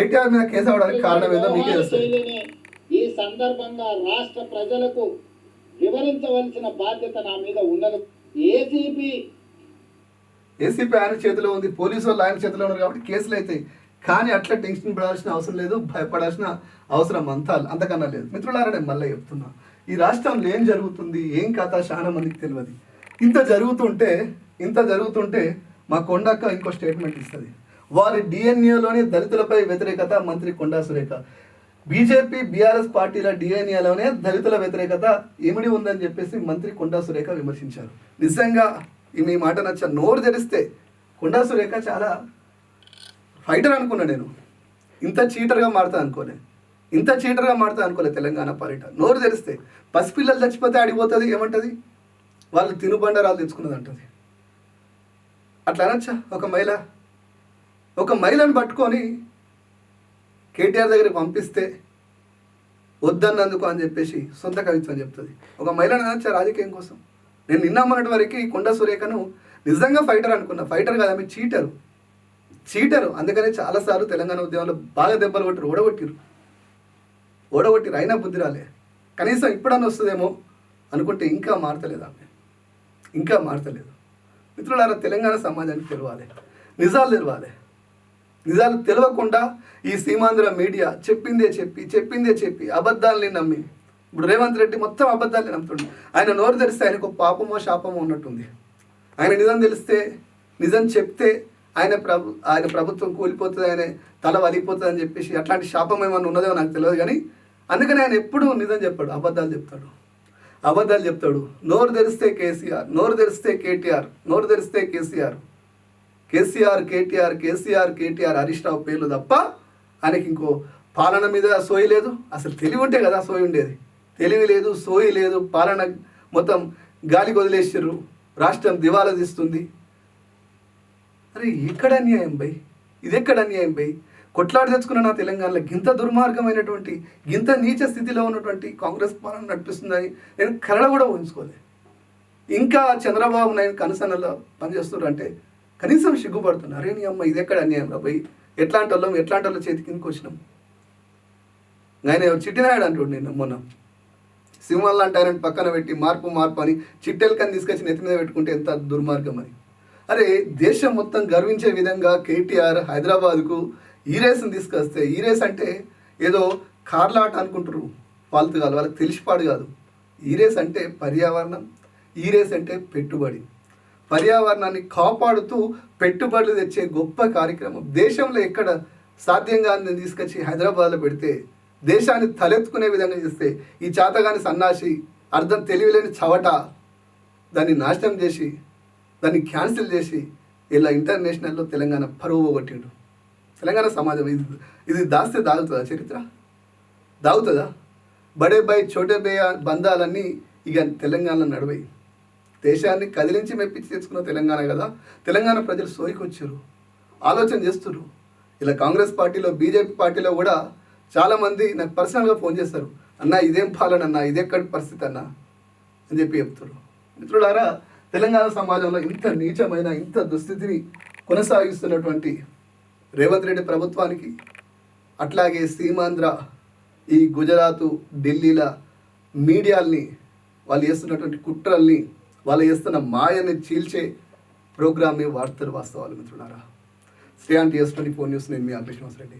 కేటీఆర్ మీద కేసు అవడానికి కారణం ఏదో మీకే తెలుస్తుంది. ఈ సందర్భంగా రాష్ట్ర ప్రజలకు వివరించవలసిన బాధ్యత నా మీద ఉన్నది. ఏసీపీ ఏసీపీ ఆయన చేతిలో ఉంది పోలీసు వాళ్ళు ఆయన చేతిలో ఉన్నారు కాబట్టి కేసులు అవుతాయి కానీ అట్లా టెన్షన్ పడాల్సిన అవసరం లేదు భయపడాల్సిన అవసరం అంతా అంతకన్నా లేదు. మిత్రులారా నేను మళ్ళీ చెప్తున్నా. ఈ రాష్ట్రంలో ఏం జరుగుతుంది ఏం కథ చాలా మందికి తెలియదు. ఇంత జరుగుతుంటే ఇంత జరుగుతుంటే మా కొండక్క ఇంకో స్టేట్మెంట్ ఇస్తుంది. వారి డిఎన్ఏలోని దళితులపై వ్యతిరేకత మంత్రి కొండా సురేఖ. బీజేపీ బీఆర్ఎస్ పార్టీల డిఎన్ఏలోనే దళితుల వ్యతిరేకత ఏమిడి ఉందని చెప్పేసి మంత్రి కొండా సురేఖ విమర్శించారు. నిజంగా మీ మాట నచ్చ నోరు తెరిస్తే కొండా సురేఖ చాలా ఫైటర్ అనుకున్నా నేను. ఇంత చీటర్గా మారుతా అనుకోలే. ఇంత చీటర్గా మారుతా అనుకోలే తెలంగాణ పాలిట. నోరు తెరిస్తే పసిపిల్లలు చచ్చిపోతే ఆడిపోతుంది ఏమంటుంది? వాళ్ళు తినుబండరాలు తెచ్చుకున్నది అంటుంది అట్లా అనొచ్చా ఒక మహిళ? ఒక మహిళను పట్టుకొని కేటీఆర్ దగ్గరికి పంపిస్తే వద్దన్నందుకు అని చెప్పేసి సొంత కవిత్వం చెప్తుంది. ఒక మహిళను అనొచ్చా రాజకీయం కోసం. నేను నిన్న మొన్నటి వరకు కొండ సురేఖను నిజంగా ఫైటర్ అనుకున్నా. ఫైటర్ కాదు ఆమె చీటరు. చీటరు. అందుకనే చాలాసార్లు తెలంగాణ ఉద్యమంలో బాగా దెబ్బలు కొట్టారు ఓడగొట్టిరు ఓడగొట్టిరు అయినా బుద్ధి రాలే. కనీసం ఇప్పుడన్నా వస్తుందేమో అనుకుంటే ఇంకా మారతలేదు ఆమె. ఇంకా మారతలేదు. మిత్రులారా తెలంగాణ సమాజానికి తెలవాలి. నిజాలు తెలవాలి. నిజాలు తెలియకుండా ఈ సీమాంధ్ర మీడియా చెప్పిందే చెప్పి చెప్పిందే చెప్పి అబద్ధాలని నమ్మి ఇప్పుడు రేవంత్ రెడ్డి మొత్తం అబద్ధాలని నమ్ముతుండు. ఆయన నోరు తెరిస్తే ఆయనకు పాపమో శాపమో ఉన్నట్టుంది. ఆయన నిజం తెలిస్తే నిజం చెప్తే ఆయన ప్రభు ఆయన ప్రభుత్వం కూలిపోతుంది ఆయన తల వలిగిపోతుంది అని చెప్పేసి అట్లాంటి శాపం ఏమన్నా ఉన్నదో నాకు తెలియదు కానీ అందుకని ఆయన ఎప్పుడూ నిజం చెప్పాడు అబద్ధాలు చెప్తాడు. అబద్ధాలు చెప్తాడు. నోరు తెరిస్తే కేసీఆర్ నోరు తెరిస్తే కేటీఆర్ నోరు తెరిస్తే కేసీఆర్. కేసీఆర్ కేటీఆర్ కేసీఆర్ కేటీఆర్ హరీష్ రావు పేర్లు తప్ప ఆయనకి ఇంకో పాలన మీద సోయి లేదు. అసలు తెలివి ఉంటే కదా సోయి ఉండేది. తెలివి లేదు సోయి లేదు. పాలన మొత్తం గాలికి వదిలేసారు రాష్ట్రం దివాలా తీస్తుంది. అరే ఎక్కడ అన్యాయం బై? ఇది ఎక్కడ అన్యాయం బై? కొట్లాడి తెచ్చుకున్న నా తెలంగాణలో గింత దుర్మార్గమైనటువంటి గింత నీచ స్థితిలో ఉన్నటువంటి కాంగ్రెస్ పాలన నడిపిస్తుందని నేను కరడ కూడా ఊహించుకోలేదు ఇంకా చంద్రబాబు నాయుడు కనసనలో పనిచేస్తున్నారు అంటే కనీసం సిగ్గుపడుతున్నారు అరే నీ అమ్మ ఇది ఎక్కడ అన్యాయం రా పోయి ఎట్లాంటి వాళ్ళం ఎట్లాంటి వాళ్ళ చేతి కిందకి వచ్చినాం? ఆయన చిట్టినాయుడు అంటుండు నేను మొన్న. సింహాలు అంటారని పక్కన పెట్టి మార్పు మార్పు అని చిట్టెలకని తీసుకొచ్చి నెత్తి మీద పెట్టుకుంటే ఎంత దుర్మార్గం అని అరే దేశం మొత్తం గర్వించే విధంగా కేటీఆర్ హైదరాబాద్కు ఈ రేస్ని తీసుకొస్తే ఈ రేస్ అంటే ఏదో కార్ల ఆట అనుకుంటారు వాళ్ళతో కాదు వాళ్ళకి తెలిసిపాడు కాదు. ఈ రేస్ అంటే పర్యావరణం ఈ రేస్ అంటే పెట్టుబడి. పర్యావరణాన్ని కాపాడుతూ పెట్టుబడులు తెచ్చే గొప్ప కార్యక్రమం. దేశంలో ఎక్కడ సాధ్యంగా నేను తీసుకొచ్చి హైదరాబాద్లో పెడితే దేశాన్ని తలెత్తుకునే విధంగా చేస్తే ఈ చేతగాని సన్నాసి అర్థం తెలివిలేని చవట దాన్ని నాశనం చేసి దాన్ని క్యాన్సిల్ చేసి ఇలా ఇంటర్నేషనల్లో తెలంగాణ పరువు పోగొట్టిండు తెలంగాణ సమాజం ఇది ఇది దాస్తే దాగుతుందా చరిత్ర? దాగుతుందా? బడే బై చోటే బే బంధాలన్నీ ఇక తెలంగాణలో నడవాయి. దేశాన్ని కదిలించి మెప్పించి తెచ్చుకున్న తెలంగాణ కదా. తెలంగాణ ప్రజలు సోయికొచ్చారు. ఆలోచన చేస్తున్నారు ఇలా కాంగ్రెస్ పార్టీలో బీజేపీ పార్టీలో కూడా చాలామంది నాకు పర్సనల్గా ఫోన్ చేస్తారు. అన్న ఇదేం పాలన అన్న? ఇదెక్కడి పరిస్థితి అన్న? అని చెప్పి చెప్తారు మిత్రులారా తెలంగాణ సమాజంలో ఇంత నీచమైన ఇంత దుస్థితిని కొనసాగిస్తున్నటువంటి రేవంత్ రెడ్డి ప్రభుత్వానికి అట్లాగే సీమాంధ్ర ఈ గుజరాత్ ఢిల్లీల మీడియాల్ని వాళ్ళు చేస్తున్నటువంటి కుట్రల్ని వాళ్ళు చేస్తున్న మాయని చీల్చే ప్రోగ్రామే వార్తలు వాస్తవాలు మిత్రులారా. శ్రీ అంటే ఎస్ ట్వంటీ ఫోర్ న్యూస్ నేను మీ అభిష్వాస్ రెడ్డి